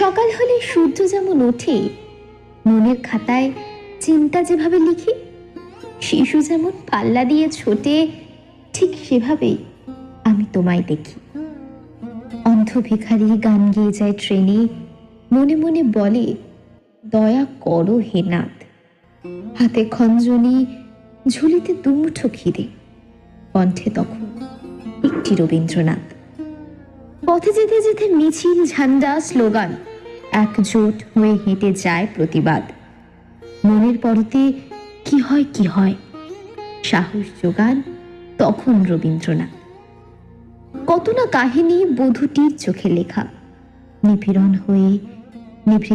সকাল হলে সূর্য যেমন ওঠে, মনের খাতায় চিন্তা যেভাবে লিখি, শিশু যেমন পাল্লা দিয়ে ছোটে, ঠিক সেভাবেই আমি তোমায় দেখি। অন্ধ ভিখারি গান গেয়ে যায় ট্রেনে মনে মনে বলে, দয়া করো হে নাথ। হাতে খঞ্জনি, ঝুলিতে দুমুঠো খিদে। কণ্ঠে তখন একটি রবীন্দ্রনাথ। পথে যেতে যেতে মিছিল, ঝান্ডা, স্লোগান একজোট হয়ে হেঁটে যায় প্রতিবাদ। মনের পরতে কি হয় কি হয়? সাহস যোগান তখন রবীন্দ্রনাথ। কত না কাহিনী, বধূটির চোখে লেখা। নিপীড়ন হয়ে มีพิษ